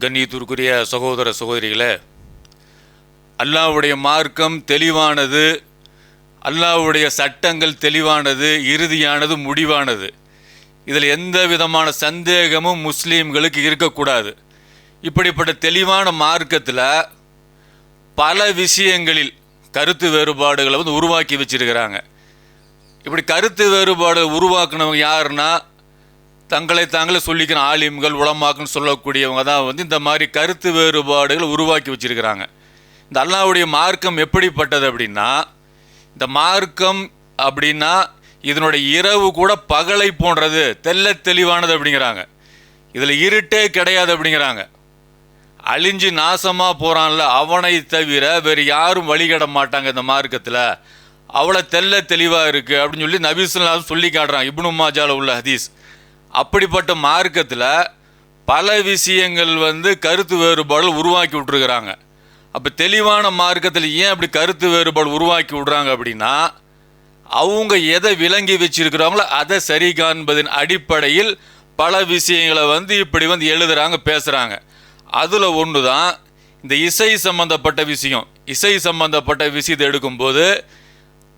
கண்ணியத்திற்குரிய சகோதர சகோதரிகளே அல்லாஹ்வுடைய மார்க்கம் தெளிவானது அல்லாஹ்வுடைய சட்டங்கள் தெளிவானது இறுதியானது முடிவானது. இதில் எந்த விதமான சந்தேகமும் முஸ்லீம்களுக்கு இருக்கக்கூடாது. இப்படிப்பட்ட தெளிவான மார்க்கத்தில் பல விஷயங்களில் கருத்து வேறுபாடுகளை வந்து உருவாக்கி வச்சிருக்கிறாங்க. இப்படி கருத்து வேறுபாடு உருவாக்குனவங்க யாருன்னா தங்களை தாங்களே சொல்லிக்கிற ஆலிம்கள் உளமாக்குன்னு சொல்லக்கூடியவங்க தான் வந்து இந்த மாதிரி கருத்து வேறுபாடுகள் உருவாக்கி வச்சிருக்கிறாங்க. இந்த அல்லாவுடைய மார்க்கம் எப்படிப்பட்டது அப்படின்னா இந்த மார்க்கம் அப்படின்னா இதனுடைய இரவு கூட பகலை போன்றது தெல்ல தெளிவானது அப்படிங்கிறாங்க. இதில் இருட்டே கிடையாது அப்படிங்கிறாங்க. அழிஞ்சு நாசமாக போகிறான்ல அவனை தவிர வேறு யாரும் வழிகட மாட்டாங்க இந்த மார்க்கத்தில். அவ்வளோ தெல்ல தெளிவாக இருக்குது அப்படின்னு சொல்லி நபிசுல்லாம் சொல்லி காட்டுறான். இப்னு மாஜால உள்ள ஹதீஸ். அப்படிப்பட்ட மார்க்கத்தில் பல விஷயங்கள் வந்து கருத்து வேறுபாடு உருவாக்கி விட்ருக்குறாங்க அப்போ தெளிவான மார்க்கத்தில் ஏன் அப்படி கருத்து வேறுபாடு உருவாக்கி விட்றாங்க அப்படின்னா அவங்க எதை விளங்கி வச்சிருக்கிறாங்களோ அதை சரி காண்பதின் அடிப்படையில் பல விஷயங்களை வந்து இப்படி வந்து எழுதுகிறாங்க பேசுகிறாங்க அதில் ஒன்று தான் இந்த இசை சம்பந்தப்பட்ட விஷயம். இசை சம்பந்தப்பட்ட விஷயத்தை எடுக்கும்போது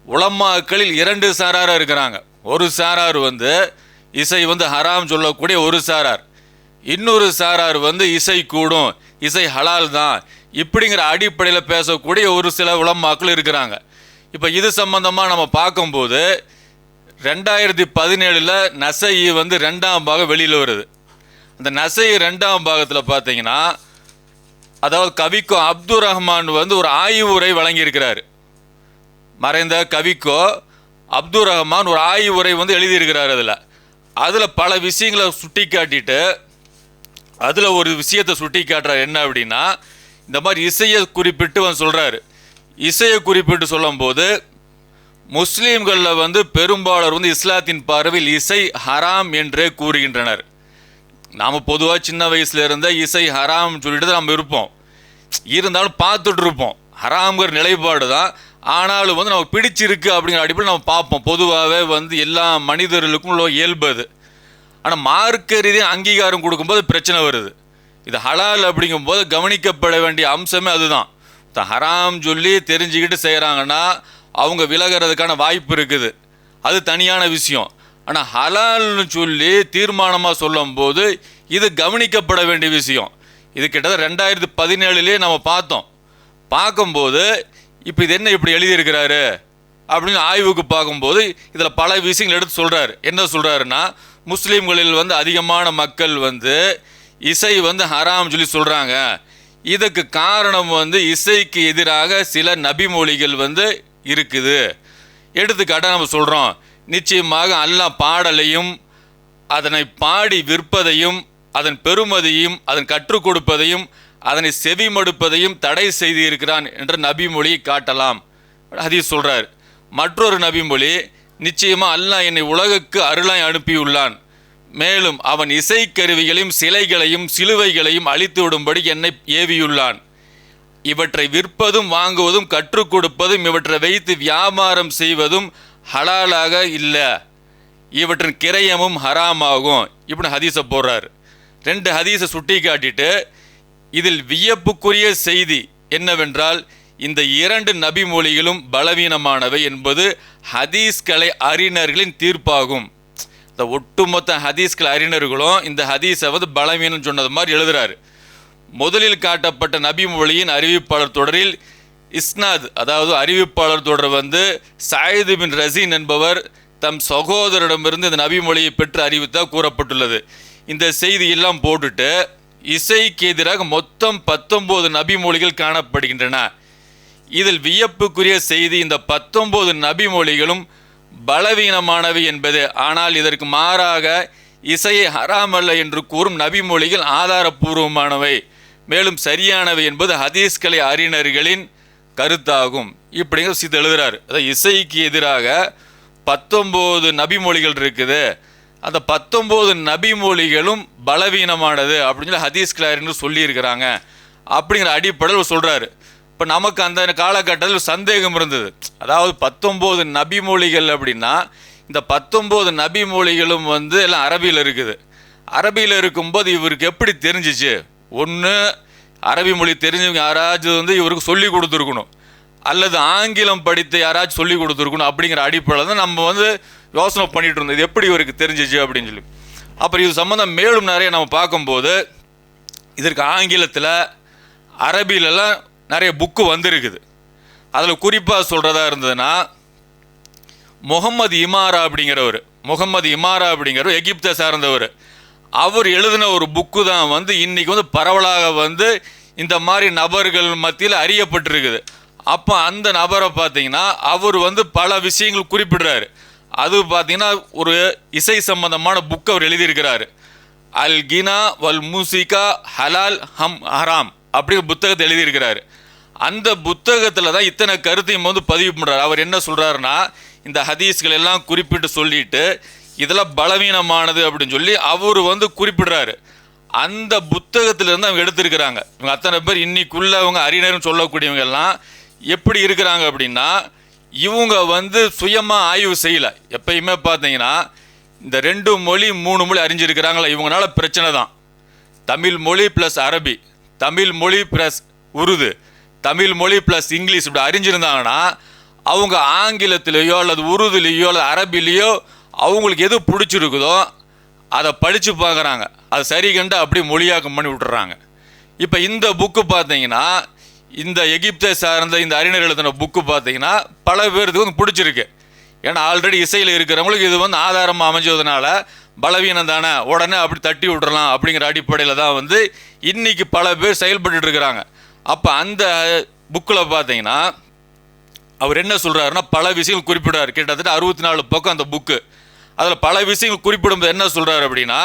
உலமாக்களில் இரண்டு சாராராக இருக்கிறாங்க. ஒரு சாரார் வந்து இசை வந்து ஹராம் சொல்லக்கூடிய ஒரு சாரார். இன்னொரு சாரார் வந்து இசை கூடும் இசை ஹலால் தான் இப்படிங்கிற அடிப்படையில் பேசக்கூடிய ஒரு சில உலமாக்கள் இருக்கிறாங்க. இப்போ இது சம்பந்தமாக நம்ம பார்க்கும்போது ரெண்டாயிரத்தி பதினேழில் நசை வந்து ரெண்டாம் பாகம் வெளியில் வருது. அந்த நசை ரெண்டாம் பாகத்தில் பார்த்தீங்கன்னா அதாவது கவிக்கும் அப்துல் ரஹ்மான் வந்து ஒரு ஆய்வுரை வழங்கியிருக்கிறாரு. மறைந்த கவிக்கோ அப்துல் ரஹ்மான் ஒரு ஆய்வுரை வந்து எழுதியிருக்கிறார் அதில். அதில் பல விஷயங்களை சுட்டி காட்டிட்டு அதில் ஒரு விஷயத்தை சுட்டி காட்டுறார் என்ன அப்படின்னா இந்த மாதிரி இசையை குறிப்பிட்டு வந்து சொல்கிறாரு இசையை குறிப்பிட்டு சொல்லும்போது முஸ்லீம்களில் வந்து பெரும்பாலர் வந்து இஸ்லாத்தின் பார்வையில் இசை ஹராம் என்றே கூறுகின்றனர். நாம் பொதுவாக சின்ன வயசுல இருந்த இசை ஹராம்னு சொல்லிட்டு தான் நம்ம இருப்போம். இருந்தாலும் பார்த்துட்டு இருப்போம். ஹராம்ங்கிற நிலைப்பாடு தான் ஆனாலும் வந்து நமக்கு பிடிச்சிருக்கு அப்படிங்கிற அடிப்படையில் நம்ம பார்ப்போம். பொதுவாகவே வந்து எல்லா மனிதர்களுக்கும் உள்ள இயல்பு அது. ஆனால் மார்க்க ரீதியாக அங்கீகாரம் கொடுக்கும்போது பிரச்சனை வருது. இது ஹலால் அப்படிங்கும்போது கவனிக்கப்பட வேண்டிய அம்சமே அதுதான். த ஹராம் சொல்லி தெரிஞ்சுக்கிட்டு செய்கிறாங்கன்னா அவங்க விலகிறதுக்கான வாய்ப்பு இருக்குது. அது தனியான விஷயம். ஆனால் ஹலால்னு சொல்லி தீர்மானமாக சொல்லும்போது இது கவனிக்கப்பட வேண்டிய விஷயம். இது கிட்டத்தட்ட ரெண்டாயிரத்தி பதினேழுலேயே நம்ம பார்த்தோம். பார்க்கும்போது இப்போ இது என்ன இப்படி எழுதியிருக்கிறாரு? அப்படின்னு ஆய்வுக்கு பார்க்கும்போது இதில் பல விஷயங்கள் எடுத்து சொல்கிறாரு என்ன சொல்கிறாருன்னா முஸ்லீம்களில் வந்து அதிகமான மக்கள் வந்து இசை வந்து ஹராம் சொல்லி சொல்கிறாங்க இதுக்கு காரணம் வந்து இசைக்கு எதிராக சில நபிமொழிகள் வந்து இருக்குது. எடுத்துக்காட்டாக நம்ம சொல்கிறோம் நிச்சயமாக அல்லா பாடலையும் அதனை பாடி விற்பதையும் அதன் பெருமதியும் அதன் கற்றுக் கொடுப்பதையும் அதனை செவி மடுப்பதையும் தடை செய்திருக்கிறான் என்ற நபிமொழியை காட்டலாம். ஹதீஸ் சொல்கிறார் மற்றொரு நபிமொழி நிச்சயமாக அல்லாஹ் என்னை உலகுக்கு அருளாய் அனுப்பியுள்ளான். மேலும் அவன் இசைக்கருவிகளையும் சிலைகளையும் சிலுவைகளையும் அழித்து விடும்படி என்னை ஏவியுள்ளான். இவற்றை விற்பதும் வாங்குவதும் கற்றுக் கொடுப்பதும் இவற்றை வைத்து வியாபாரம் செய்வதும் ஹலாலாக இல்லை. இவற்றின் கிரயமும் ஹராமாகும். இப்படி ஹதீஸை போடுறார். ரெண்டு ஹதீஸை சுட்டி காட்டிட்டு இதில் வியப்புக்குரிய செய்தி என்னவென்றால் இந்த இரண்டு நபி மொழிகளும் பலவீனமானவை என்பது ஹதீஸ் கலை அறிஞர்களின் தீர்ப்பாகும். இந்த ஒட்டுமொத்த ஹதீஸ் கலை அறிஞர்களும் இந்த ஹதீஸை வந்து பலவீனம் சொன்னது மாதிரி எழுதுறாரு. முதலில் காட்டப்பட்ட நபி மொழியின் அறிவிப்பாளர் தொடரில் இஸ்னாத் அதாவது அறிவிப்பாளர் தொடர் வந்து சாயிது பின் ரசீன் என்பவர் தம் சகோதரிடமிருந்து இந்த நபி மொழியை பெற்று அறிவித்தால் கூறப்பட்டுள்ளது. இந்த செய்தியெல்லாம் போட்டுட்டு இசைக்கு எதிராக மொத்தம் பத்தொன்பது நபிமொழிகள் காணப்படுகின்றன. இதில் வியப்புக்குரிய செய்தி இந்த பத்தொன்பது நபி மொழிகளும் பலவீனமானவை என்பது. ஆனால் இதற்கு மாறாக இசையை ஹராமல்ல என்று கூறும் நபி மொழிகள் ஆதாரபூர்வமானவை. மேலும் சரியானவை என்பது ஹதீஸ்கலை அறிஞர்களின் கருத்தாகும். இப்படிங்கிற சித்து எழுதுறாரு. அதாவது இசைக்கு எதிராக பத்தொம்போது நபிமொழிகள் இருக்குது. அந்த பத்தொம்போது நபி மொழிகளும் பலவீனமானது அப்படின்னு சொல்லி ஹதீஸ் கிளாரின்னு சொல்லியிருக்கிறாங்க. அப்படிங்கிற அடிப்படையில் சொல்கிறாரு இப்போ நமக்கு அந்த காலகட்டத்தில் சந்தேகம் இருந்தது. அதாவது பத்தொம்போது நபி மொழிகள் அப்படின்னா இந்த பத்தொம்போது நபி மொழிகளும் வந்து எல்லாம் அரபியில் இருக்குது. அரபியில் இருக்கும்போது இவருக்கு எப்படி தெரிஞ்சிச்சு? ஒன்று அரபி மொழி தெரிஞ்சவங்க யாராச்சும் வந்து இவருக்கு சொல்லி கொடுத்துருக்கணும். அல்லது ஆங்கிலம் படித்து யாராச்சும் சொல்லி கொடுத்துருக்கணும் அப்படிங்கிற அடிப்படையில் தான் நம்ம வந்து யோசனை பண்ணிட்டு இருந்தோம் இது எப்படி இவருக்கு தெரிஞ்சிச்சு அப்படின்னு சொல்லி. அப்புறம் இது சம்மந்தம் மேலும் நிறைய நம்ம பார்க்கும்போது இதற்கு ஆங்கிலத்தில் அரபிலெல்லாம் நிறைய புக்கு வந்திருக்குது. அதில் குறிப்பாக சொல்கிறதா இருந்ததுன்னா முகமது இமாரா அப்படிங்கிறவர் முகமது இமாரா அப்படிங்கிறவர் எகிப்தை சார்ந்தவர். அவர் எழுதின ஒரு புக்கு தான் வந்து இன்றைக்கி வந்து பரவலாக வந்து இந்த மாதிரி நபர்கள் மத்தியில் அறியப்பட்டிருக்குது. அப்போ அந்த நபரை பார்த்தீங்கன்னா அவர் வந்து பல விஷயங்கள் குறிப்பிடுறாரு. அது பார்த்தீங்கன்னா ஒரு இசை சம்பந்தமான புக் அவர் எழுதியிருக்கிறார். அல் கினா வல் மூசிகா ஹலால் ஹம் ஹராம் அப்படிங்கிற புத்தகத்தை எழுதியிருக்கிறார். அந்த புத்தகத்தில் தான் இத்தனை கருத்தையும் வந்து பதிவு பண்ணுறாரு அவர் என்ன சொல்கிறாருன்னா இந்த ஹதீஸ்கள் எல்லாம் குறிப்பிட்டு சொல்லிட்டு இதெல்லாம் பலவீனமானது அப்படின்னு சொல்லி அவர் வந்து குறிப்பிடுறாரு. அந்த புத்தகத்திலேருந்து அவங்க எடுத்திருக்கிறாங்க. இவங்க அத்தனை பேர் இன்னைக்குள்ள அவங்க அறிஞர்னு சொல்லக்கூடியவங்க எல்லாம் எப்படி இருக்கிறாங்க அப்படின்னா இவங்க வந்து சுயமாக ஆய்வு செய்யலை. எப்பயுமே பார்த்தீங்கன்னா இந்த ரெண்டு மொழி மூணு மொழி அறிஞ்சிருக்கிறாங்களா இவங்களால பிரச்சனை தான். தமிழ் மொழி ப்ளஸ் அரபி. தமிழ் மொழி ப்ளஸ் உருது. தமிழ் மொழி ப்ளஸ் இங்கிலீஷ் இப்படி அறிஞ்சிருந்தாங்கன்னா அவங்க ஆங்கிலத்திலேயோ அல்லது உருதுலேயோ அல்லது அரபிலேயோ அவங்களுக்கு எது பிடிச்சிருக்குதோ அதை படித்து பார்க்குறாங்க. அது சரி கண்டு அப்படியே மொழியாக்கம் பண்ணி விட்டுறாங்க. இப்போ இந்த புக்கு பார்த்தீங்கன்னா இந்த எகிப்தை சார்ந்த இந்த அறிஞர் எழுதின புக்கு பார்த்தீங்கன்னா பல பேருக்கு வந்து பிடிச்சிருக்கு. ஏன்னா ஆல்ரெடி இசையில் இருக்கிறவங்களுக்கு இது வந்து ஆதாரமாக அமைஞ்சதுனால பலவீனம் தானே உடனே அப்படி தட்டி விட்றலாம் அப்படிங்கிற அடிப்படையில் தான் வந்து இன்றைக்கி பல பேர் செயல்பட்டு இருக்கிறாங்க. அப்போ அந்த புக்கில் பார்த்தீங்கன்னா அவர் என்ன சொல்கிறாருன்னா பல விஷயங்கள் குறிப்பிடாரு கிட்டத்தட்ட அறுபத்தி நாலு பக்கம் அந்த புக்கு அதில் பல விஷயங்கள் குறிப்பிடும்போது என்ன சொல்கிறாரு அப்படின்னா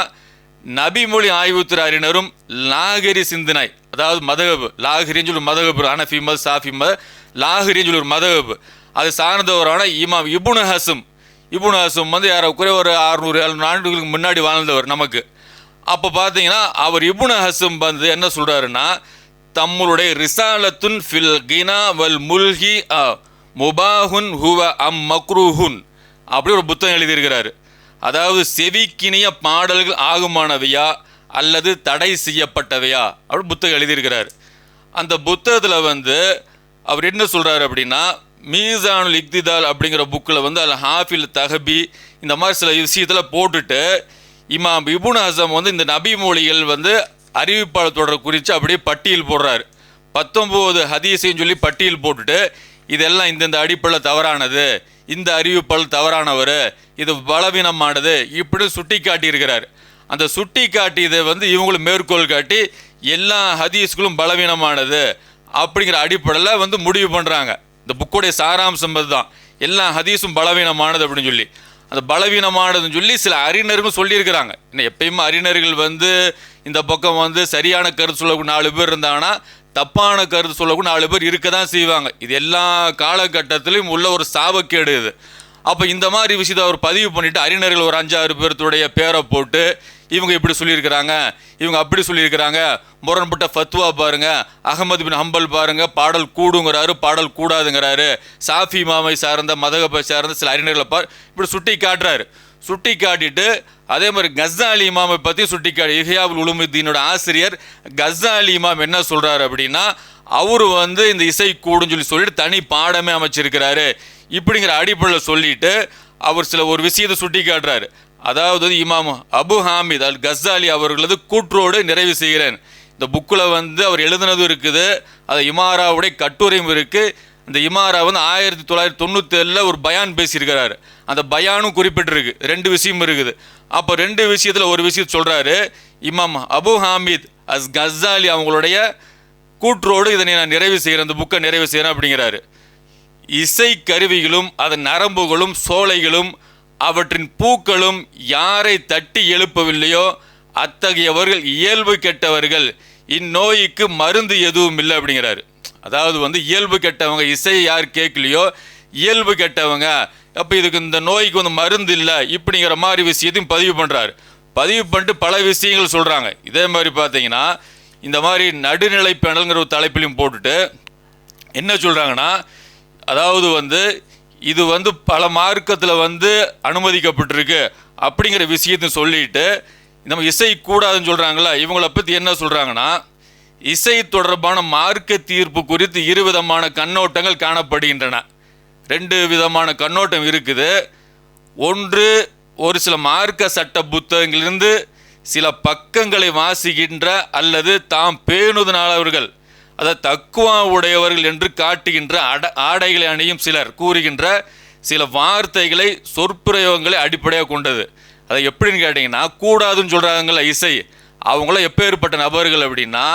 நபிமொழி ஆய்வுத்துறை அறிஞரும் நாகரி சிந்தனை அதாவது மதகபு லாகரின்னு சொல்லி மதகபு அனஃபி மத் சாஃபி மத் லாகரின்னு சொல்லி ஒரு மதகபு. அது சார்ந்தவரான இமாம் இபுனு ஹசம். இபுனு ஹசம் வந்து யாரோக்குறைய ஒரு அறுநூறு எழுநூறு ஆண்டுகளுக்கு முன்னாடி வாழ்ந்தவர் நமக்கு. அப்போ பார்த்தீங்கன்னா அவர் இபுனு ஹசம் வந்து என்ன சொல்கிறாருன்னா தம்முடைய ரிசாலத்துன் ஃபில் கினா வல் முல்ஹி அ, முபாஹுன் ஹுவ அம் மக்ரூஹுன். அப்படி ஒரு புத்தகம் எழுதியிருக்கிறாரு. அதாவது செவிக்கினிய பாடல்கள் ஆகுமானவையா? அல்லது தடை செய்யப்பட்டவையா? அப்படின்னு புத்தகம் எழுதியிருக்கிறார். அந்த புத்தகத்தில் வந்து அவர் என்ன சொல்கிறாரு அப்படின்னா மீசானுல் இக்திதால் அப்படிங்கிற புக்கில் வந்து அதில் ஹாஃபில் தஹபி இந்த மாதிரி சில விஷயத்தில் போட்டுட்டு இமாம் இபுன் ஹசம் வந்து இந்த நபி மொழிகள் வந்து அறிவிப்பாளர் தொடர் குறித்து அப்படியே பட்டியல் போடுறாரு. பத்தொம்போது ஹதீஸையும் சொல்லி பட்டியல் போட்டுட்டு இதெல்லாம் இந்தந்த அடிப்படையில் தவறானது இந்த அறிவிப்பாளர் தவறானவர் இது பலவீனமானது இப்படி சுட்டி காட்டியிருக்கிறார் அந்த சுட்டி காட்டியதை வந்து இவங்களும் மேற்கோள் காட்டி எல்லா ஹதீஸ்களும் பலவீனமானது அப்படிங்கிற அடிப்படையில் வந்து முடிவு பண்ணுறாங்க இந்த புக்குடைய சாராம்சம் அதுதான். எல்லா ஹதீஸும் பலவீனமானது அப்படின்னு சொல்லி. அந்த பலவீனமானதுன்னு சொல்லி சில அறிஞர்களும் சொல்லியிருக்கிறாங்க. இன்னும் எப்பயுமே அறிஞர்கள் வந்து இந்த பக்கம் வந்து சரியான கருத்து சொல்லக்கூடிய நாலு பேர் இருந்தாங்கன்னா தப்பான கருத்து சொல்லக்கூடிய நாலு பேர் இருக்க தான் செய்வாங்க. இது எல்லா காலகட்டத்திலையும் உள்ள ஒரு சாபக்கேடு இது. அப்போ இந்த மாதிரி விஷயத்தை அவர் பதிவு பண்ணிவிட்டு அறிஞர்கள் ஒரு அஞ்சாறு பேர்த்துடைய பேரை போட்டு இவங்க இப்படி சொல்லியிருக்கிறாங்க இவங்க அப்படி சொல்லியிருக்கிறாங்க. முரண்பட்ட ஃபத்வா பாருங்க அகமது பின் ஹம்பல் பாருங்க பாடல் கூடுங்கிறாரு பாடல் கூடாதுங்கிறாரு. சாஃபி மாமை சார்ந்த மதகபை சார்ந்த சில அறிஞர்களை பார் இப்படி சுட்டி காட்டுறாரு. சுட்டி காட்டிட்டு அதே மாதிரி கஸ்ஸாலி இமாமை பற்றி சுட்டி காட்டி இஹியாபுல் உலுமுத்தீனோட ஆசிரியர் கஸ்ஸாலி இமாம் என்ன சொல்கிறாரு அப்படின்னா அவர் வந்து இந்த இசை கூடுன்னு சொல்லி சொல்லிட்டு தனி பாடமே அமைச்சிருக்கிறாரு. இப்படிங்கிற அடிப்படையில் சொல்லிட்டு அவர் சில ஒரு விஷயத்தை சுட்டி காட்டுறாரு. அதாவது இமாம் அபு ஹாமித் அல் கஸ்ஸாலி அவர்களது கூற்றோடு நிறைவு செய்கிறேன். இந்த புக்கில் வந்து அவர் எழுதுனதும் இருக்குது. அது இமாராவுடைய கட்டுரையும் இருக்குது இந்த இமாரா வந்து ஆயிரத்தி தொள்ளாயிரத்தி தொண்ணூத்தேழில் ஒரு பயான் பேசியிருக்கிறார். அந்த பயானும் குறிப்பிட்டிருக்கு. ரெண்டு விஷயம் இருக்குது. அப்போ ரெண்டு விஷயத்தில் ஒரு விஷயம் சொல்கிறாரு இமாம் அபு ஹாமித் அஸ் கஸ்ஸாலி அவங்களுடைய கூற்றோடு இதனை நான் நிறைவு செய்கிறேன். இந்த புக்கை நிறைவு செய்கிறேன் அப்படிங்கிறாரு. இசை கருவிகளும் அதன் நரம்புகளும் சோலைகளும் அவற்றின் பூக்களும் யாரை தட்டி எழுப்பவில்லையோ அத்தகையவர்கள் இயல்பு கெட்டவர்கள். இந்நோய்க்கு மருந்து எதுவும் இல்லை அப்படிங்கிறாரு. அதாவது வந்து இயல்பு கெட்டவங்க இசையை யார் கேட்கலையோ இயல்பு கெட்டவங்க அப்போ இதுக்கு இந்த நோய்க்கு வந்து மருந்து இல்லை இப்படிங்கிற மாதிரி விஷயத்தையும் பதிவு பண்ணுறாரு பதிவு பண்ணிட்டு பல விஷயங்கள் சொல்கிறாங்க இதே மாதிரி பார்த்தீங்கன்னா இந்த மாதிரி நடுநிலை பேனல்ங்கிற ஒரு தலைப்பிலையும் போட்டுட்டு என்ன சொல்கிறாங்கன்னா அதாவது வந்து இது வந்து பல மார்க்கத்தில் வந்து அனுமதிக்கப்பட்டிருக்கு. அப்படிங்கிற விஷயத்தை சொல்லிட்டு நம்ம இசை கூடாதுன்னு சொல்கிறாங்களா இவங்கள பற்றி என்ன சொல்கிறாங்கன்னா இசை தொடர்பான மார்க்க தீர்ப்பு குறித்து இரு விதமான கண்ணோட்டங்கள் காணப்படுகின்றன. ரெண்டு விதமான கண்ணோட்டம் இருக்குது. ஒன்று ஒரு சில மார்க்க சட்ட புத்தகங்களிலிருந்து சில பக்கங்களை வாசிக்கின்ற அல்லது தாம் பேணுதனாளர்கள் அதாவது தக்குவா உடையவர்கள் என்று காட்டுகின்ற அட ஆடைகளை அணியும் சிலர் கூறுகின்ற சில வார்த்தைகளை சொற்பிரயோகங்களை அடிப்படையாக கொண்டது. அதை எப்படின்னு கேட்டிங்கன்னா கூடாதுன்னு சொல்கிறாங்கல்ல இசை. அவங்கள எப்பேற்பட்ட நபர்கள் அப்படின்னா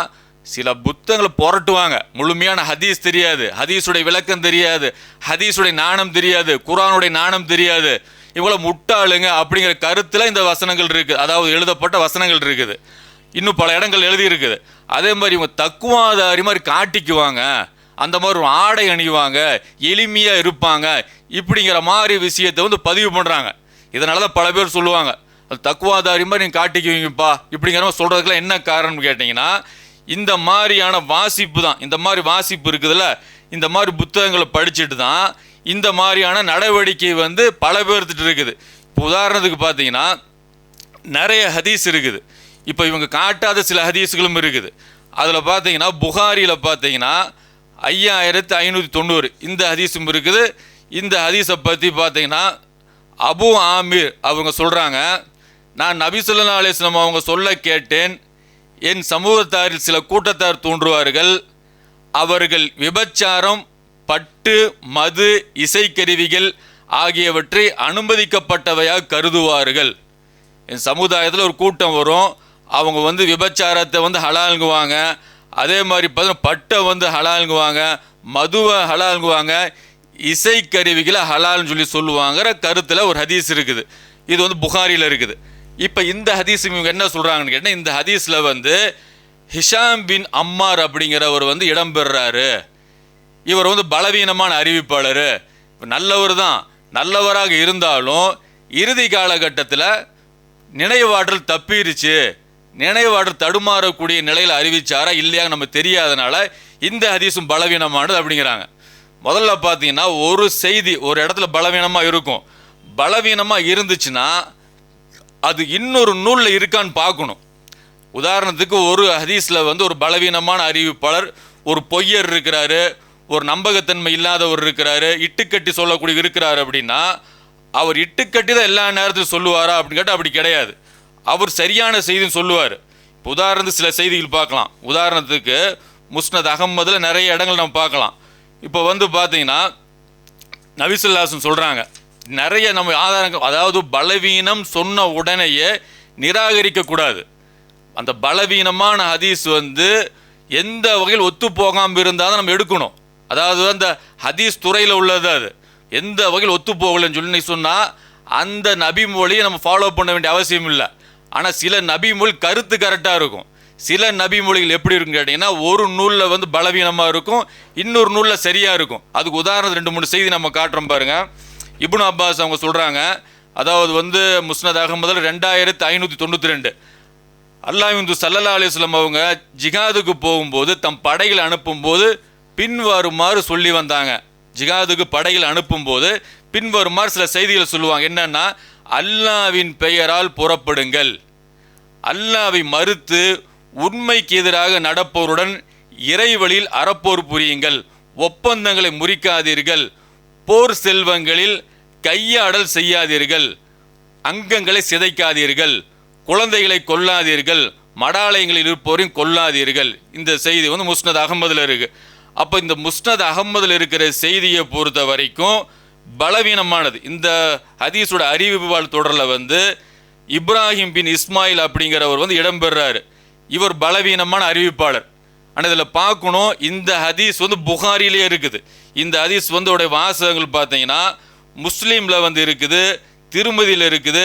சில புத்தகங்களை புரட்டுவாங்க. முழுமையான ஹதீஸ் தெரியாது. ஹதீஸுடைய விளக்கம் தெரியாது. ஹதீஸுடைய நாணம் தெரியாது. குரானுடைய நாணம் தெரியாது. இவ்வளோ முட்டாளுங்க அப்படிங்கிற கருத்தில் இந்த வசனங்கள் இருக்குது. அதாவது எழுதப்பட்ட வசனங்கள் இருக்குது. இன்னும் பல இடங்கள் எழுதியிருக்குது. அதே மாதிரி இவங்க தக்குவாதாரி மாதிரி காட்டிக்குவாங்க. அந்த மாதிரி ஒரு ஆடை அணிவாங்க. எளிமையாக இருப்பாங்க. இப்படிங்கிற மாதிரி விஷயத்தை வந்து பதிவு பண்ணுறாங்க இதனால தான் பல பேர் சொல்லுவாங்க. அது தக்குவாதாரி மாதிரி நீங்கள் காட்டிக்குவீங்கப்பா. இப்படிங்கிற மாதிரி சொல்கிறதுக்குலாம் என்ன காரணம்னு கேட்டிங்கன்னா இந்த மாதிரியான வாசிப்பு தான். இந்த மாதிரி வாசிப்பு இருக்குதுல்ல. இந்த மாதிரி புத்தகங்களை படிச்சுட்டு தான் இந்த மாதிரியான நடவடிக்கை வந்து பல பேர்த்துட்டு இருக்குது. இப்போ உதாரணத்துக்கு பார்த்தீங்கன்னா நிறைய ஹதீஸ் இருக்குது. இப்போ இவங்க காட்டாத சில ஹதீஸுகளும் இருக்குது. அதில் பார்த்தீங்கன்னா புகாரியில் பார்த்தீங்கன்னா ஐயாயிரத்து ஐநூற்றி தொண்ணூறு இந்த ஹதீஸும் இருக்குது. இந்த ஹதீஸை பற்றி பார்த்தீங்கன்னா அபு ஆமீர் அவங்க சொல்கிறாங்க நான் நபிசுல்லா அலிஸ்லம் அவங்க சொல்ல கேட்டேன். என் சமூகத்தாரில் சில கூட்டத்தார் தோன்றுவார்கள். அவர்கள் விபச்சாரம் பட்டு மது இசைக்கருவிகள் ஆகியவற்றை அனுமதிக்கப்பட்டவையாக கருதுவார்கள். என் சமுதாயத்தில் ஒரு கூட்டம் வரும். அவங்க வந்து விபச்சாரத்தை வந்து ஹலாலுங்குவாங்க. அதே மாதிரி பார்த்தீங்கன்னா பட்டை வந்து ஹலாலுங்குவாங்க. மதுவை ஹலாலுங்குவாங்க. இசைக்கருவிகளை ஹலால்னு சொல்லி சொல்லுவாங்கிற கருத்தில் ஒரு ஹதீஸ் இருக்குது. இது வந்து புகாரியில் இருக்குது. இப்போ இந்த ஹதீஸ் இவங்க என்ன சொல்கிறாங்கன்னு கேட்டால் இந்த ஹதீஸில் வந்து ஹிஷாம் பின் அம்மார் அப்படிங்கிறவர் வந்து இடம்பெறாரு இவர் வந்து பலவீனமான அறிவிப்பாளர். நல்லவர் தான். நல்லவராக இருந்தாலும் இறுதி காலகட்டத்தில் நினைவாற்றல் தப்பிருச்சு. நினைவாற்றல் தடுமாறக்கூடிய நிலையில் அறிவிச்சாரா இல்லையா நம்ம தெரியாதனால இந்த ஹதீஸும் பலவீனமானது அப்படிங்கிறாங்க. முதல்ல பார்த்தீங்கன்னா ஒரு செய்தி ஒரு இடத்துல பலவீனமாக இருக்கும். பலவீனமாக இருந்துச்சுன்னா அது இன்னொரு நூலில் இருக்கான்னு பார்க்கணும். உதாரணத்துக்கு ஒரு ஹதீஸில் வந்து ஒரு பலவீனமான அறிவிப்பாளர் ஒரு பொய்யர் இருக்கிறாரு ஒரு நம்பகத்தன்மை இல்லாதவர் இருக்கிறாரு இட்டுக்கட்டி சொல்லக்கூடிய இருக்கிறாரு அப்படின்னா அவர் இட்டுக்கட்டி தான் எல்லா நேரத்திலும் சொல்லுவாரா அப்படின்னு கேட்டால் அப்படி கிடையாது. அவர் சரியான செய்தின்னு சொல்லுவார். இப்போ உதாரணத்துக்கு சில செய்திகள் பார்க்கலாம். உதாரணத்துக்கு முஸ்னத் அகம்மதில் நிறைய இடங்கள் நம்ம பார்க்கலாம். இப்போ வந்து பார்த்தீங்கன்னா நவிசுல்லாசன் சொல்கிறாங்க நிறைய நம்ம ஆதாரங்கள் அதாவது பலவீனம் சொன்ன உடனேயே நிராகரிக்கக்கூடாது அந்த பலவீனமான ஹதீஸ் வந்து எந்த வகையில் ஒத்து போகாமல் இருந்தால் தான் நம்ம எடுக்கணும். அதாவது அந்த ஹதீஸ் துறையில் உள்ளது அது. எந்த வகையில் ஒத்து போகலைன்னு சொல்லி சொன்னால் அந்த நபி மொழியை நம்ம ஃபாலோ பண்ண வேண்டிய அவசியம் இல்லை. ஆனால் சில நபி மொழி கருத்து கரெக்டாக இருக்கும். சில நபி மொழிகள் எப்படி இருக்கும் கேட்டிங்கன்னா ஒரு நூலில் வந்து பலவீனமாக இருக்கும் இன்னொரு நூலில் சரியாக இருக்கும். அதுக்கு உதாரணம் ரெண்டு மூணு செய்தி நம்ம காட்டுறோம் பாருங்கள் இப்னு அப்பாஸ் அவங்க சொல்கிறாங்க அதாவது வந்து முஸ்னத் அகமதில் ரெண்டாயிரத்து ஐநூற்றி தொண்ணூற்றி ரெண்டு. அல்லாஹிந்து சல்லல்லா அலிஸ்லாம் அவங்க ஜிகாதுக்கு போகும்போது தம் படைகளை அனுப்பும்போது பின்வருமாறு சொல்லி வந்தாங்க. ஜிகாதுக்கு படைகள் அனுப்பும்போது பின்வருமாறு சில செய்திகள் சொல்லுவாங்க. என்னென்னா அல்லாவின் பெயரால் புறப்படுங்கள். அல்லாவை மறுத்து உண்மைக்கு எதிராக நடப்போருடன் இறைவழியில் அறப்போர் புரியுங்கள். ஒப்பந்தங்களை முறிக்காதீர்கள். போர் செல்வங்களில் கையாடல் செய்யாதீர்கள். அங்கங்களை சிதைக்காதீர்கள். குழந்தைகளை கொல்லாதீர்கள். மடாலயங்களில் இருப்போரையும் கொல்லாதீர்கள். இந்த செய்தி வந்து முஸ்னத் அகமதில் இருக்கு. அப்போ இந்த முஸ்னத் அகமதில் இருக்கிற செய்தியை பொறுத்த வரைக்கும் பலவீனமானது. இந்த ஹதீஸோட அறிவிப்பால் தொடரில் வந்து இப்ராஹிம் பின் இஸ்மாயில் அப்படிங்கிறவர் வந்து இடம்பெறாரு. இவர் பலவீனமான அறிவிப்பாளர். ஆனால் இதில் பார்க்கணும் இந்த ஹதீஸ் வந்து புகாரிலே இருக்குது. இந்த ஹதீஸ் வந்து உடைய வாசகங்கள் பார்த்தீங்கன்னா முஸ்லீமில் வந்து இருக்குது திருமதியில் இருக்குது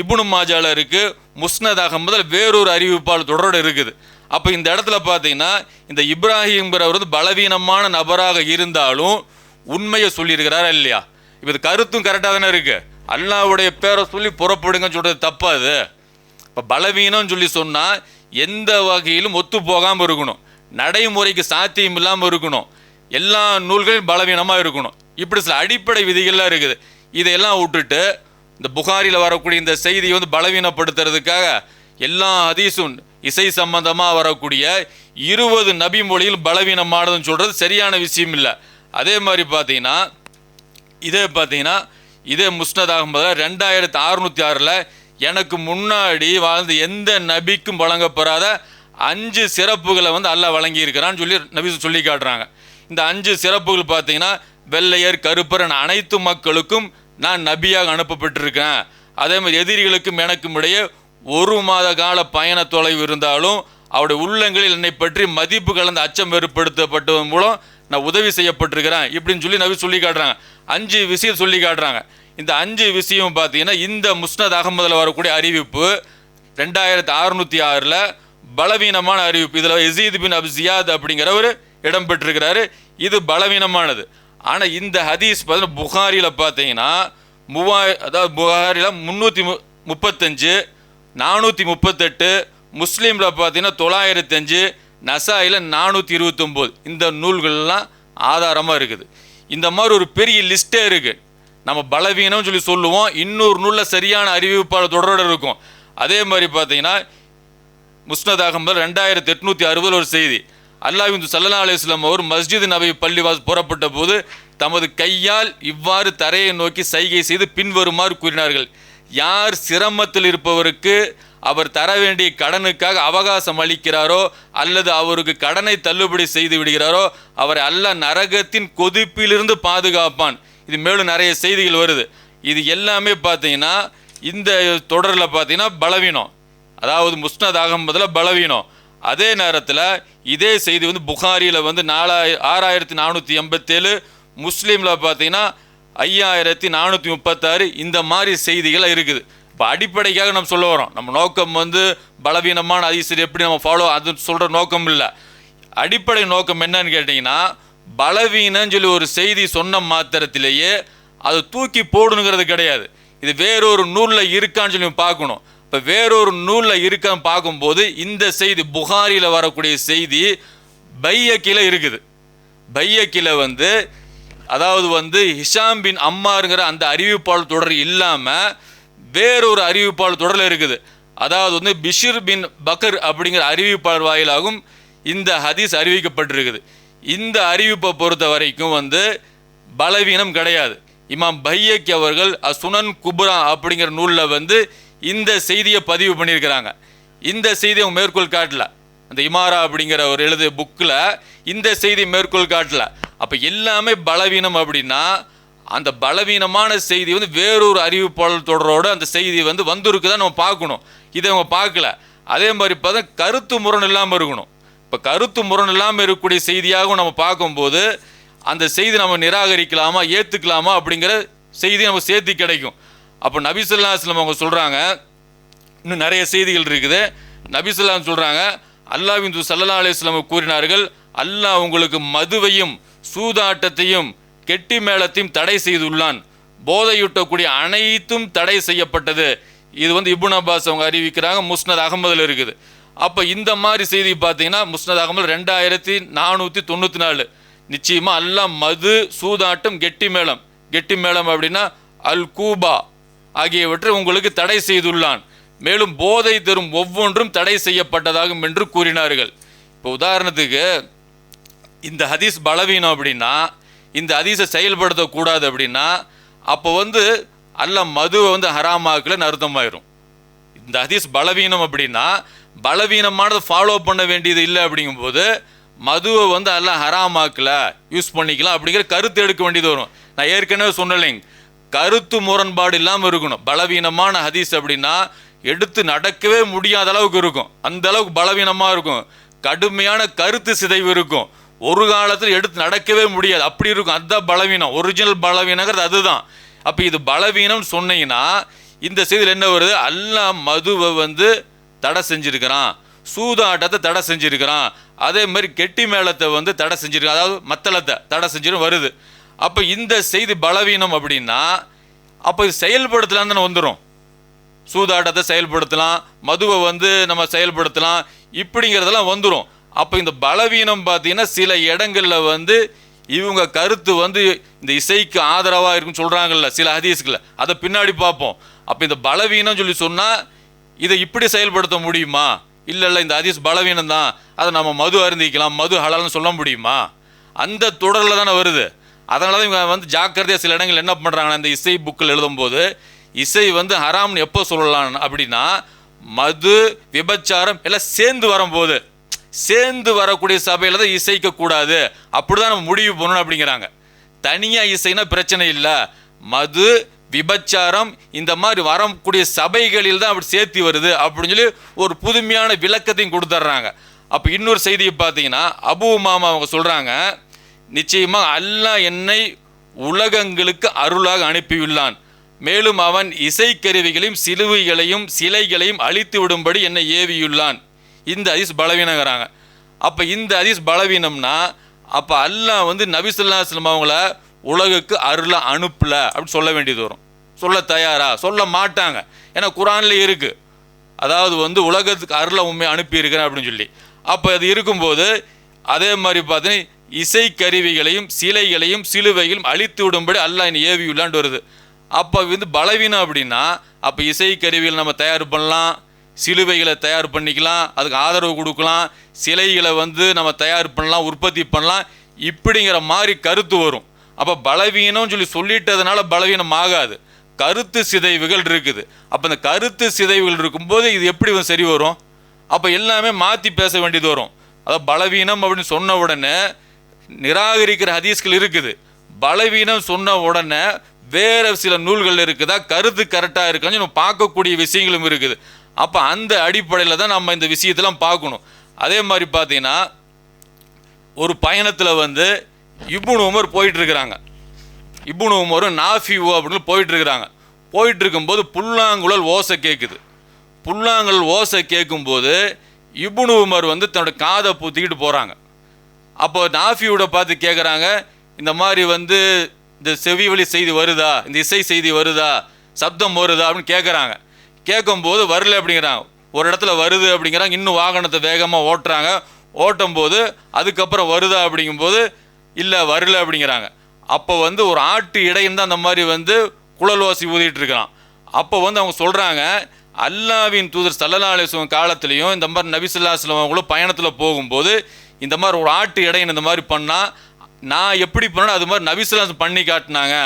இபுனு மாஜால இருக்குது முஸ்னத் அகமதில் வேறொரு அறிவிப்பால் தொடரோடு இருக்குது. அப்போ இந்த இடத்துல பார்த்தீங்கன்னா இந்த இப்ராஹிம்ங்கிறவர் வந்து பலவீனமான நபராக இருந்தாலும் உண்மையை சொல்லியிருக்கிறாரா இல்லையா? இப்போ இது கருத்தும் கரெக்டாக தானே இருக்குது அல்லாவுடைய பேரை சொல்லி புறப்படுங்கன்னு சொல்கிறது தப்பா அது. இப்போ பலவீனம்னு சொல்லி சொன்னால் எந்த வகையிலும் ஒத்து போகாமல் இருக்கணும். நடைமுறைக்கு சாத்தியம் இல்லாமல் இருக்கணும். எல்லா நூல்களும் பலவீனமாக இருக்கணும். இப்படி சில அடிப்படை விதிகள்லாம் இருக்குது. இதையெல்லாம் விட்டுட்டு இந்த புகாரில் வரக்கூடிய இந்த செய்தியை வந்து பலவீனப்படுத்துறதுக்காக எல்லா அதிசும் இசை சம்பந்தமாக வரக்கூடிய இருபது நபி மொழியில் பலவீனமானதுன்னு சொல்கிறது சரியான விஷயம் இல்லை. அதே மாதிரி பார்த்தீங்கன்னா இதே பார்த்தீங்கன்னா இதே முஸ்னத் அகமது ரெண்டாயிரத்தி அறுநூத்தி ஆறில் எனக்கு முன்னாடி வாழ்ந்த எந்த நபிக்கும் வழங்கப்படாத அஞ்சு சிறப்புகளை வந்து அல்ல வழங்கியிருக்கிறான்னு சொல்லி நபி சொல்லி காட்டுறாங்க. இந்த அஞ்சு சிறப்புகள் பார்த்தீங்கன்னா வெள்ளையர் கருப்பர் அனைத்து மக்களுக்கும் நான் நபியாக அனுப்பப்பட்டிருக்கேன் அதே மாதிரி எதிரிகளுக்கும் எனக்கும் இடையே ஒரு மாத கால பயண தொலைவு இருந்தாலும் அவருடைய உள்ளங்களில் என்னை பற்றி மதிப்பு கலந்த அச்சம் ஏற்படுத்தப்பட்டதன் மூலம் நான் உதவி செய்யப்பட்டிருக்கிறேன். இப்படின்னு சொல்லி நபி சொல்லி காட்டுறாங்க. அஞ்சு விஷயம் சொல்லி காட்டுறாங்க. இந்த அஞ்சு விஷயம் பார்த்தீங்கன்னா இந்த முஸ்னத் அகமதில் வரக்கூடிய அறிவிப்பு ரெண்டாயிரத்தி அறுநூத்தி ஆறில் பலவீனமான அறிவிப்பு. இதில் எசீத் பின் அப் ஜியாத் அப்படிங்கிறவர் இடம் பெற்றிருக்கிறாரு. இது பலவீனமானது. ஆனால் இந்த ஹதீஸ் பார்த்தீங்கன்னா புகாரியில் பார்த்தீங்கன்னா மூவா அதாவது புகாரில் முந்நூற்றி மு முப்பத்தஞ்சு நானூற்றி முப்பத்தெட்டு முஸ்லீமில் பார்த்தீங்கன்னா தொள்ளாயிரத்தஞ்சு நசாயில் நானூற்றி இருபத்தொம்போது. இந்த நூல்கள்லாம் ஆதாரமாக இருக்குது. இந்த மாதிரி ஒரு பெரிய லிஸ்ட்டே இருக்குது நம்ம பலவீனம்னு சொல்லி சொல்லுவோம். இன்னொரு நூலில் சரியான அறிவிப்பாளர் தொடரோடு இருக்கும். அதே மாதிரி பார்த்தீங்கன்னா முஸ்னத் அகமது ரெண்டாயிரத்தி எட்நூற்றி அறுபது ஒரு செய்தி. அல்லாஹிந்து சல்லா அலிஸ்லாம் அவர் மஸ்ஜித் நபி பள்ளிவாஸ் புறப்பட்ட போது தமது கையால் இவ்வாறு தரையை நோக்கி சைகை செய்து பின்வருமாறு கூறினார்கள். யார் சிரமத்தில் இருப்பவருக்கு அவர் தர வேண்டிய கடனுக்காக அவகாசம் அளிக்கிறாரோ அல்லது அவருக்கு கடனை தள்ளுபடி செய்து விடுகிறாரோ அவரை அல்ல நரகத்தின் கொதிப்பிலிருந்து பாதுகாப்பான். இது மேலும் நிறைய செய்திகள் வருது. இது எல்லாமே பார்த்தீங்கன்னா இந்த தொடரில் பார்த்தீங்கன்னா பலவீனம். அதாவது முஸ்னத் அகமதில் பலவீனம். அதே நேரத்தில் இதே செய்தி வந்து புகாரியில் வந்து நாலாய ஆறாயிரத்தி நானூற்றி எண்பத்தேழு முஸ்லீமில் பார்த்தீங்கன்னா ஐயாயிரத்தி நானூற்றி முப்பத்தாறு இந்த மாதிரி செய்திகள் இருக்குது. இப்போ அடிப்படைக்காக நம்ம சொல்ல வரோம் நம்ம நோக்கம் வந்து பலவீனமான அதிசயம் எப்படி நம்ம ஃபாலோ அது சொல்கிற நோக்கம் இல்லை. அடிப்படை நோக்கம் என்னன்னு கேட்டிங்கன்னா பலவீனன்னு சொல்லி ஒரு செய்தி சொன்ன மாத்திரத்திலேயே அதை தூக்கி போடணுங்கிறது கிடையாது. இது வேறொரு நூலில் இருக்கான்னு சொல்லி பார்க்கணும். இப்போ வேறொரு நூலில் இருக்கான்னு பார்க்கும்போது இந்த செய்தி புகாரியில் வரக்கூடிய செய்தி பையக்கில இருக்குது. பையக்கில வந்து அதாவது வந்து ஹிஷாம் பின் அம்மாருங்கிற அந்த அறிவிப்பாளர் தொடர் இல்லாமல் வேறொரு அறிவிப்பாளர் தொடரில் இருக்குது. அதாவது வந்து பிஷிர் பின் பக்கர் அப்படிங்கிற அறிவிப்பாளர் வாயிலாகவும் இந்த ஹதீஸ் அறிவிக்கப்பட்டிருக்குது. இந்த அறிவிப்பை பொறுத்த வரைக்கும் வந்து பலவீனம் கிடையாது. இமாம் பையக் அவர்கள் அசுனன் குப்ரா அப்படிங்கிற நூலில் வந்து இந்த செய்தியை பதிவு பண்ணியிருக்கிறாங்க. இந்த செய்தியை அவங்க மேற்கோள் காட்டல. அந்த இமாரா அப்படிங்கிற ஒரு எழுதிய புக்கில் இந்த செய்தி மேற்கோள் காட்டல. அப்போ எல்லாமே பலவீனம் அப்படின்னா அந்த பலவீனமான செய்தி வந்து வேறொரு அறிவிப்பாளர் தொடரோடு அந்த செய்தி வந்து வந்திருக்குதான் நம்ம பார்க்கணும். இதை அவங்க பார்க்கல. அதே மாதிரி பார்த்தா கருத்து முரண் இல்லாமல் இருக்கணும். இப்போ கருத்து முரண் இல்லாமல் இருக்கக்கூடிய செய்தியாகவும் நம்ம பார்க்கும்போது அந்த செய்தி நம்ம நிராகரிக்கலாமா ஏற்றுக்கலாமா அப்படிங்கிற செய்தி நம்ம சேர்த்து கிடைக்கும். அப்போ நபிசுல்லாஸ்லம் அவங்க சொல்கிறாங்க இன்னும் நிறைய செய்திகள் இருக்குது. நபிசுல்லாம் சொல்கிறாங்க அல்லாஹ் தூதர் ஸல்லல்லாஹு கூறினார்கள் அல்லாஹ் உங்களுக்கு மதுவையும் சூதாட்டத்தையும் கெட்டி மேளத்தையும் தடை செய்துள்ளான். போதையூட்டக்கூடிய அனைத்தும் தடை செய்யப்பட்டது. இது வந்து இபுன் அப்பாஸ் அவங்க அறிவிக்கிறாங்க முஸ்னத் அகமதில் இருக்குது. அப்போ இந்த மாதிரி செய்தி பார்த்தீங்கன்னா முஸ்னத் அகமது ரெண்டாயிரத்தி நானூற்றி தொண்ணூற்றி நாலு. நிச்சயமாக அல்லாஹ் மது சூதாட்டம் கெட்டி மேளம். கெட்டி மேளம் அப்படின்னா அல் கூபா ஆகியவற்றை உங்களுக்கு தடை செய்துள்ளான். மேலும் போதை தரும் ஒவ்வொன்றும் தடை செய்யப்பட்டதாகும் என்று கூறினார்கள். இப்போ உதாரணத்துக்கு இந்த ஹதீஸ் பலவீனம் அப்படின்னா இந்த அதிசை செயல்படுத்தக்கூடாது அப்படின்னா அப்போ வந்து அல்ல மதுவை வந்து ஹராமாக்கலன்னு அர்த்தமாயிரும். இந்த ஹதீஸ் பலவீனம் அப்படின்னா பலவீனமானதை ஃபாலோ பண்ண வேண்டியது இல்லை அப்படிங்கும்போது மதுவை வந்து எல்லாம் ஹராமாக்கல யூஸ் பண்ணிக்கலாம் அப்படிங்கிற கருத்து எடுக்க வேண்டியது வரும். நான் ஏற்கனவே சொன்னலைங்க கருத்து முரண்பாடு இல்லாமல் இருக்கணும். பலவீனமான ஹதீஸ் அப்படின்னா எடுத்து நடக்கவே முடியாத அளவுக்கு இருக்கும். அந்த அளவுக்கு பலவீனமாக இருக்கும். கடுமையான கருத்து சிதைவு இருக்கும். ஒரு காலத்தில் எடுத்து நடக்கவே முடியாது. அப்படி இருக்கும். அதுதான் பலவீனம். ஒரிஜினல் பலவீனங்கிறது அதுதான். அப்போ இது பலவீனம்னு சொன்னீங்கன்னா இந்த செய்தியில் என்ன வருது? அல்லா மதுவை வந்து தடை செஞ்சிருக்கிறான். சூதாட்டத்தை தடை செஞ்சிருக்கிறான். அதே மாதிரி கெட்டி மேளத்தை வந்து தடை செஞ்சிருக்கான் அதாவது மத்தளத்தை தடை செஞ்சிடும் வருது. அப்போ இந்த செய்தி பலவீனம் அப்படின்னா அப்போ இது செயல்படுத்தலாம் தானே வந்துடும் சூதாட்டத்தை செயல்படுத்தலாம். மதுவை வந்து நம்ம செயல்படுத்தலாம். இப்படிங்கிறதெல்லாம் வந்துடும் அப்போ இந்த பலவீனம் பார்த்தீங்கன்னா சில இடங்களில் வந்து இவங்க கருத்து வந்து இந்த இசைக்கு ஆதரவாக இருக்குன்னு சொல்கிறாங்கல்ல சில ஹதீஸ்களை அதை பின்னாடி பார்ப்போம். அப்போ இந்த பலவீனம் சொல்லி சொன்னால் இதை இப்படி செயல்படுத்த முடியுமா? இல்லை இல்லை இந்த ஹதீஸ் பலவீனம் தான். அதை நம்ம மது அருந்திக்கலாம் மது ஹலால்னு சொல்ல முடியுமா? அந்த தொடரில் தானே வருது. அதனால தான் இவங்க வந்து ஜாக்கிரதையாக சில இடங்கள் என்ன பண்ணுறாங்கன்னா இந்த இசை புக்கில் எழுதும்போது இசை வந்து ஹராம்னு எப்போ சொல்லலாம் அப்படின்னா மது விபச்சாரம் எல்லாம் சேர்ந்து வரும்போது. சேர்ந்து வரக்கூடிய சபையில் தான் இசைக்க கூடாது. அப்படி தான் நம்ம முடிவு பண்ணணும் அப்படிங்கிறாங்க. தனியாக இசைனா பிரச்சனை இல்லை. மது விபச்சாரம் இந்த மாதிரி வரக்கூடிய சபைகளில் தான் அப்படி சேர்த்து வருது அப்படின்னு சொல்லி ஒரு புதுமையான விளக்கத்தையும் கொடுத்துட்றாங்க. அப்போ இன்னொரு செய்தியை பார்த்தீங்கன்னா அபு மாமா அவங்க சொல்கிறாங்க நிச்சயமாக அல்லாஹ் என்னை உலகங்களுக்கு அருளாக அனுப்பியுள்ளான். மேலும் அவன் இசைக்கருவிகளையும் சிலுவைகளையும் சிலைகளையும் அழித்து விடும்படி என்னை ஏவியுள்ளான். இந்த ஹதீஸ் பலவீனங்கிறாங்க. அப்போ இந்த ஹதீஸ் பலவீனம்னா அப்போ அல்லாஹ் வந்து நபிசுல்லாஸ்லம் அவங்கள உலகுக்கு அருள அனுப்பல அப்படின்னு சொல்ல வேண்டியது வரும். சொல்ல தயாரா? சொல்ல மாட்டாங்க. ஏன்னா குரான்ல இருக்கு. அதாவது வந்து உலகத்துக்கு அருளை உண்மை அனுப்பியிருக்கிறேன் அப்படின்னு சொல்லி. அப்போ அது இருக்கும்போது அதே மாதிரி பார்த்தீங்கன்னா இசை கருவிகளையும் சிலைகளையும் சிலுவையும் அழித்து விடும்படி அல்லாஹ் ஏவி விளாண்டு வருது. அப்போ வந்து பலவீனம் அப்படின்னா அப்போ இசை கருவிகள் நம்ம தயார் பண்ணலாம். சிலுவைகளை தயார் பண்ணிக்கலாம் அதுக்கு ஆதரவு கொடுக்கலாம் சிலைகளை வந்து நம்ம தயார் பண்ணலாம் உற்பத்தி பண்ணலாம் இப்படிங்கிற மாதிரி கருத்து வரும். அப்போ பலவீனம்னு சொல்லி சொல்லிட்டதுனால பலவீனம் ஆகாது. கருத்து சிதைவுகள் இருக்குது. அப்போ இந்த கருத்து சிதைவுகள் இருக்கும்போது இது எப்படி சரி வரும்? அப்போ எல்லாமே மாற்றி பேச வேண்டியது வரும். அதாவது பலவீனம் அப்படின்னு சொன்ன உடனே நிராகரிக்கிற ஹதீஸ்கள் இருக்குது. பலவீனம் சொன்ன உடனே வேறு சில நூல்கள் இருக்குதா? கருத்து கரெக்டாக இருக்கான்னு நம்ம பார்க்கக்கூடிய விஷயங்களும் இருக்குது. அப்போ அந்த அடிப்படையில் தான் நம்ம இந்த விஷயத்தெல்லாம் பார்க்கணும். அதே மாதிரி பார்த்தீங்கன்னா ஒரு பயணத்தில் வந்து இப்னு உமர் போயிட்டுருக்குறாங்க. இப்னு உமரும் நாஃபியூ அப்படின்னு போயிட்டு போயிட்டுருக்கும்போது புல்லாங்குழல் ஓசை கேட்குது புல்லாங்குழல் ஓசை கேட்கும்போது இப்னு உமர் வந்து தன்னோட காதை பூத்திக்கிட்டு போகிறாங்க அப்போ நாஃபியோட பார்த்து கேட்குறாங்க இந்த மாதிரி வந்து இந்த செவி வழி செய்தி வருதா? இந்த இசை செய்தி வருதா? சப்தம் வருதா அப்படின்னு கேட்குறாங்க கேட்கும்போது வரல அப்படிங்கிறாங்க ஒரு இடத்துல வருது அப்படிங்கிறாங்க இன்னும் வாகனத்தை வேகமாக ஓட்டுறாங்க. ஓட்டும் போது அதுக்கப்புறம் வருதா அப்படிங்கும்போது இல்லை வரல அப்படிங்கிறாங்க. அப்போ வந்து ஒரு ஆட்டு இடையும் தான் அந்த மாதிரி வந்து குழல்வாசி ஊதிட்டு இருக்கிறான் அப்போ வந்து அவங்க சொல்கிறாங்க அல்லாவின் தூதர் சல்லல்லா அலிஸ்லம் காலத்துலேயும் இந்த மாதிரி நபிசுல்லாஸ்லம் அவங்களும் பயணத்தில் போகும்போது இந்த மாதிரி ஒரு ஆட்டு இடையன் இந்த மாதிரி பண்ணால் நான் எப்படி பண்ணணும் அது மாதிரி நபிசுல்லாஸ் பண்ணி காட்டினாங்க.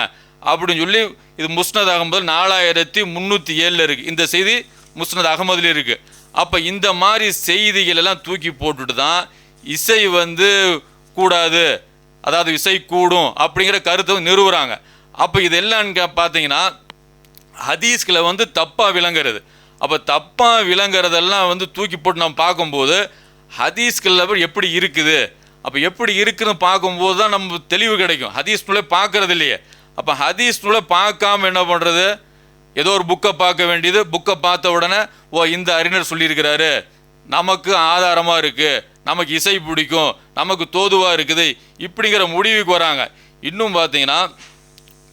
அப்படின்னு சொல்லி இது முஸ்னத் அகமது நாலாயிரத்தி முந்நூற்றி ஏழில் இருக்குது இந்த செய்தி முஸ்னத் அகமதுல இருக்குது அப்போ இந்த மாதிரி செய்திகளெல்லாம் தூக்கி போட்டுட்டு தான் இசை வந்து கூடாது. அதாவது இசை கூடும் அப்படிங்கிற கருத்தை நிறுவுறாங்க. அப்போ இதெல்லாம் என்னன்னு பார்த்தீங்கன்னா ஹதீஸ்களை வந்து தப்பாக விளங்குறது. அப்போ தப்பாக விளங்குறதெல்லாம் வந்து தூக்கி போட்டு நம்ம பார்க்கும்போது ஹதீஸ்களில் எப்படி இருக்குது? அப்போ எப்படி இருக்குதுன்னு பார்க்கும்போது தான் நம்ம தெளிவு கிடைக்கும். ஹதீஸ் பார்க்குறது பார்க்கறது இல்லையே. அப்போ ஹதீஸ் நூலை பார்க்காம என்ன பண்ணுறது ஏதோ ஒரு புக்கை பார்க்க வேண்டியது. புக்கை பார்த்த உடனே ஓ இந்த அறிஞர் சொல்லியிருக்கிறாரு. நமக்கு ஆதாரமாக இருக்குது நமக்கு இசை பிடிக்கும். நமக்கு தோதுவாக இருக்குது. இப்படிங்கிற முடிவுக்கு வராங்க. இன்னும் பார்த்தீங்கன்னா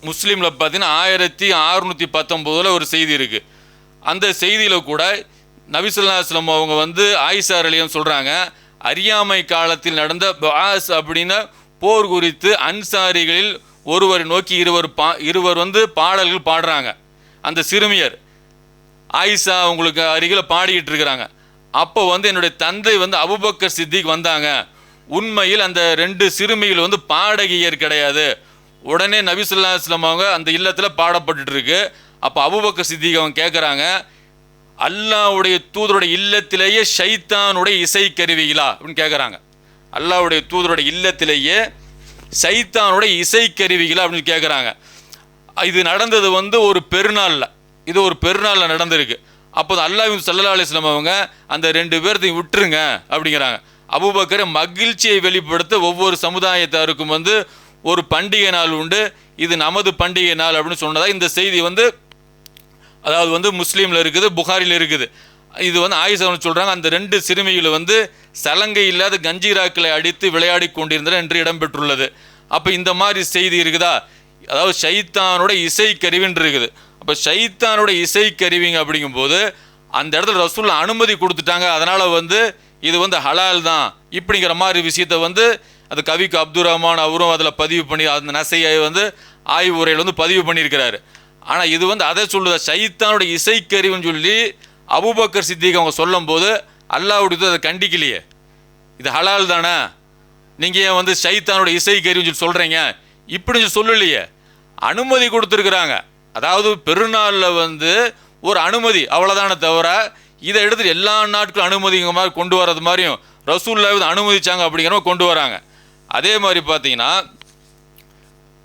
முஸ்லீமில் பார்த்தீங்கன்னா ஆயிரத்தி அறுநூற்றி பத்தொம்போதில் ஒரு செய்தி இருக்குது அந்த செய்தியில் கூட நபிசுல்லாஸ்லம் அவங்க வந்து ஆயிஷா அலியம் சொல்கிறாங்க அறியாமை காலத்தில் நடந்த பாஸ் அப்படின்னு போர் குறித்து அன்சாரிகளில் ஒருவரை நோக்கி இருவர் பா இருவர் வந்து பாடல்கள் பாடுறாங்க. அந்த சிறுமியர் ஆயிஷா அவங்களுக்கு அருகில் பாடிக்கிட்டு இருக்கிறாங்க. அப்போ வந்து என்னுடைய தந்தை வந்து அபுபக்கர் சித்திக் வந்தாங்க. உண்மையில் அந்த ரெண்டு சிறுமிகள் வந்து பாடகியர் கிடையாது. உடனே நபிசுல்லா இஸ்லாம் அவங்க அந்த இல்லத்தில் பாடப்பட்டுட்டு இருக்கு. அப்போ அபுபக்கர் சித்திக் அவங்க கேட்குறாங்க அல்லாவுடைய தூதருடைய இல்லத்திலேயே ஷைத்தானுடைய இசை கருவிகளா? அப்படின்னு கேட்குறாங்க அல்லாவுடைய தூதருடைய இல்லத்திலேயே சைத்தானுடைய இசை அப்படின்னு கேட்குறாங்க இது நடந்தது வந்து ஒரு பெருநாளில். இது ஒரு பெருநாளில் நடந்திருக்கு. அப்போ அல்லாஹ் சல்லா அலிஸ்லாம் அவங்க அந்த ரெண்டு பேர்த்தையும் விட்டுருங்க அப்படிங்கிறாங்க. அபுபக்கர் மகிழ்ச்சியை வெளிப்படுத்த ஒவ்வொரு சமுதாயத்தாருக்கும் வந்து ஒரு பண்டிகை நாள் உண்டு. இது நமது பண்டிகை நாள் அப்படின்னு சொன்னதாக இந்த செய்தி வந்து அதாவது வந்து முஸ்லீமில் இருக்குது புகாரில் இருக்குது. இது வந்து ஆயுசவன் சொல்கிறாங்க அந்த ரெண்டு சிறுமிகளை வந்து சலங்கை இல்லாத கஞ்சீராக்களை அடித்து விளையாடி கொண்டிருந்தனர் என்று இடம்பெற்றுள்ளது அப்போ இந்த மாதிரி செய்தி இருக்குதா? அதாவது ஷைத்தானோட இசை கருவின்னு இருக்குது. அப்போ ஷைத்தானோட இசை கருவிங்க அப்படிங்கும்போது அந்த இடத்துல ரசூல் அனுமதி கொடுத்துட்டாங்க. அதனால் வந்து இது வந்து ஹலால் தான். இப்படிங்கிற மாதிரி விஷயத்த வந்து அது கவிக்கு அப்துல் ரஹ்மான் அவரும் அதில் பதிவு பண்ணி அந்த நசையை வந்து ஆய்வு உரையில் வந்து பதிவு பண்ணியிருக்கிறாரு. ஆனால் இது வந்து அதை சொல்லுதா? சைத்தானுடைய இசைக்கருவின்னு சொல்லி அபூபக்கர் சித்திக் அவங்க சொல்லும்போது அல்லாஹ்வுடைய அதை கண்டிக்கலையே. இது ஹலால் தானே? நீங்கள் ஏன் வந்து சைத்தானோட இசை கருவின்னு சொல்லி சொல்கிறீங்க இப்படி சொல்லி சொல்லலையே. அனுமதி கொடுத்துருக்குறாங்க. அதாவது பெருநாளில் வந்து ஒரு அனுமதி அவ்வளோதானே தவிர இதை எடுத்துட்டு எல்லா நாட்களும் அனுமதிங்க மாதிரி கொண்டு வர்றது மாதிரியும் ரசூல்லாவது அனுமதிச்சாங்க அப்படிங்கிற கொண்டு வராங்க. அதே மாதிரி பார்த்தீங்கன்னா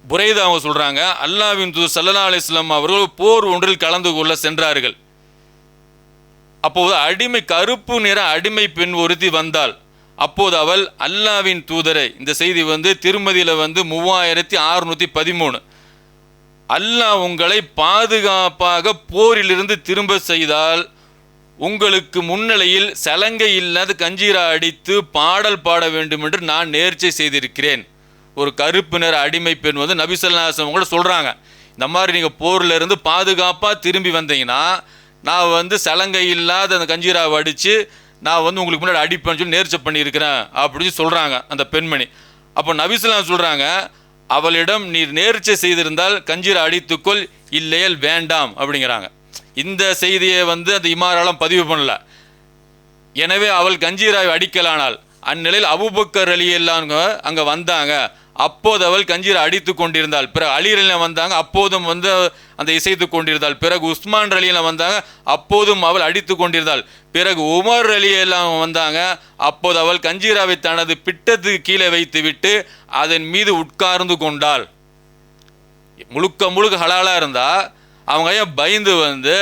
புரைதா அவங்க சொல்கிறாங்க அல்லாவின் தூதர் சல்லா அலிஸ்லாம் அவர்கள் போர் ஒன்றில் கலந்து கொள்ள சென்றார்கள். அப்போது அடிமை கருப்பு நிற அடிமை பெண் ஒருத்தி வந்தாள். அப்போது அவள் அல்லாவின் தூதரை. இந்த செய்தி வந்து திருமதியில் வந்து மூவாயிரத்தி அறுநூற்றி பதிமூணு. அல்லாஹ் உங்களை பாதுகாப்பாக போரிலிருந்து திரும்ப செய்தால் உங்களுக்கு முன்னிலையில் சலங்கை இல்லாத கஞ்சீரா அடித்து பாடல் பாட வேண்டும் என்று நான் நேர்ச்சை செய்திருக்கிறேன். ஒரு கருப்பு நிற அடிமை பெண் வந்து நபிசல்லாசம் கூட சொல்கிறாங்க இந்த மாதிரி நீங்கள் போரில் இருந்து பாதுகாப்பாக திரும்பி வந்தீங்கன்னா நான் வந்து சலங்கை இல்லாத அந்த கஞ்சீராவை அடித்து நான் வந்து உங்களுக்கு முன்னாடி அடிப்பேன்னு சொல்லி நேர்ச்சை பண்ணியிருக்கிறேன் அப்படின்னு சொல்கிறாங்க அந்த பெண்மணி. அப்போ நபிசுலாம் சொல்கிறாங்க அவளிடம் நீர் நேர்ச்சை செய்திருந்தால் கஞ்சீரா அடித்துக்கொள் இல்லையல் வேண்டாம் அப்படிங்கிறாங்க. இந்த செய்தியை வந்து அந்த இமாராலம் பதிவு பண்ணல. எனவே அவள் கஞ்சீராவை அடிக்கலானால் அந்நிலையில் அபுபக்கர் அலி எல்லாம் அங்கே வந்தாங்க. அப்போது அவள் கஞ்சீரை அடித்து கொண்டிருந்தாள். பிறகு அலி வந்தாங்க அப்போதும் வந்து அந்த இசைத்து கொண்டிருந்தாள். பிறகு உஸ்மான் ரலியில் வந்தாங்க அப்போதும் அவள் அடித்து கொண்டிருந்தாள். பிறகு உமர் அலி எல்லாம் வந்தாங்க அப்போது அவள் கஞ்சீராவை தனது பிட்டத்துக்கு கீழே வைத்து விட்டு அதன் மீது உட்கார்ந்து கொண்டாள். முழுக்க முழுக்க ஹலாலாக இருந்தால் அவங்க ஏன் பயந்து வந்து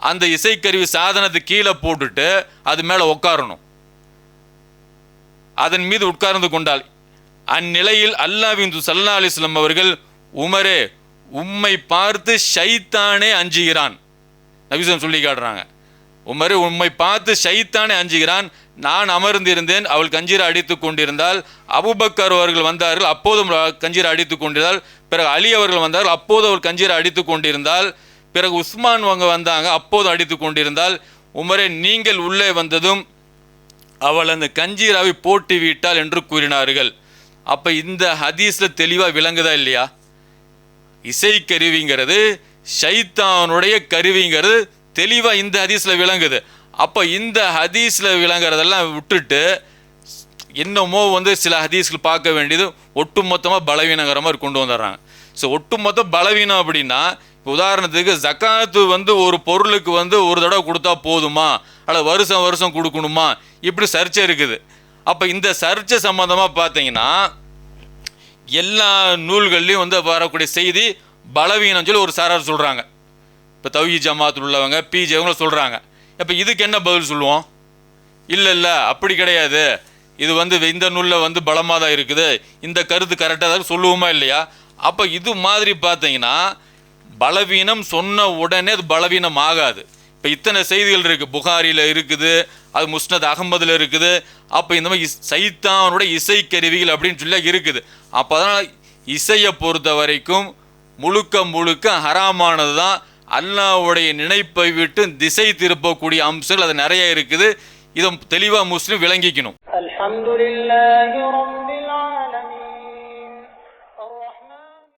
அந்த இசைக்கருவி சாதனத்தை கீழே போட்டுட்டு அது மேலே உட்காரணும். அதன் மீது உட்கார்ந்து கொண்டாள். அந்நிலையில் அல்லாவின் சல்லா அலிஸ்லம் அவர்கள் உமரே உம்மை பார்த்து ஷைத்தானே அஞ்சுகிறான். நபிசம் சொல்லி காட்டுறாங்க. உமரே உம்மை பார்த்து ஷைத்தானே அஞ்சுகிறான். நான் அமர்ந்திருந்தேன். அவள் கஞ்சீரை அடித்து கொண்டிருந்தால் அபுபக்கர் அவர்கள் வந்தார்கள். அப்போதும் கஞ்சீரை அடித்து கொண்டிருந்தால் பிறகு அலி அவர்கள் வந்தார்கள். அப்போது அவள் கஞ்சீரை அடித்து கொண்டிருந்தால் பிறகு உஸ்மான் அவங்க வந்தாங்க. அப்போதும் அடித்து கொண்டிருந்தால் உமரே நீங்கள் உள்ளே வந்ததும் அவள் அந்த கஞ்சீராவை போட்டு விட்டாள் என்று கூறினார்கள். அப்போ இந்த ஹதீஸில் தெளிவாக விளங்குதா இல்லையா? இசை கருவிங்கிறது ஷைத்தானுடைய கருவிங்கிறது தெளிவாக இந்த ஹதீஸில் விளங்குது. அப்போ இந்த ஹதீஸில் விளங்குறதெல்லாம் விட்டுட்டு என்னமோ வந்து சில ஹதீஸ்கள் பார்க்க வேண்டியது ஒட்டுமொத்தமாக பலவீனங்கிற மாதிரி கொண்டு வந்துடுறாங்க. ஸோ ஒட்டுமொத்த பலவீனம் அப்படின்னா உதாரணத்துக்கு ஜக்காத்து வந்து ஒரு பொருளுக்கு வந்து ஒரு தடவை கொடுத்தா போதுமா? அல்ல வருஷம் வருஷம் கொடுக்கணுமா? இப்படி சர்ச்சை இருக்குது. அப்போ இந்த சர்ச்சை சம்மந்தமாக பார்த்தீங்கன்னா எல்லா நூல்கள்லையும் வந்து வரக்கூடிய செய்தி பலவீனம் சொல்லி ஒரு சாரார் சொல்கிறாங்க இப்போ தௌஹி ஜமாத்தில் உள்ளவங்க பிஜே அவங்களும் சொல்கிறாங்க இப்போ இதுக்கு என்ன பதில் சொல்லுவோம்? இல்லை இல்லை அப்படி கிடையாது. இது வந்து இந்த நூலில் வந்து பலமாக தான் இருக்குது. இந்த கருத்து கரெக்டாக தான் சொல்லுவோமா இல்லையா? அப்போ இது மாதிரி பார்த்தீங்கன்னா பலவீனம் சொன்ன உடனே அது பலவீனம் ஆகாது. இப்போ இத்தனை செய்திகள் இருக்குது புகாரியில் இருக்குது அது முஸ்னத் அகமதில் இருக்குது. அப்போ இந்த மாதிரி சைத்தானுடைய இசை கருவிகள் அப்படின்னு சொல்லி இருக்குது. அப்போ தான் இசையை பொறுத்த வரைக்கும் முழுக்க முழுக்க ஹராமானது தான் அல்லாவுடைய நினைப்பை விட்டு திசை திருப்பக்கூடிய அம்சங்கள் அது நிறைய இருக்குது. இதை தெளிவாக முஸ்லீம் விளங்கிக்கணும்.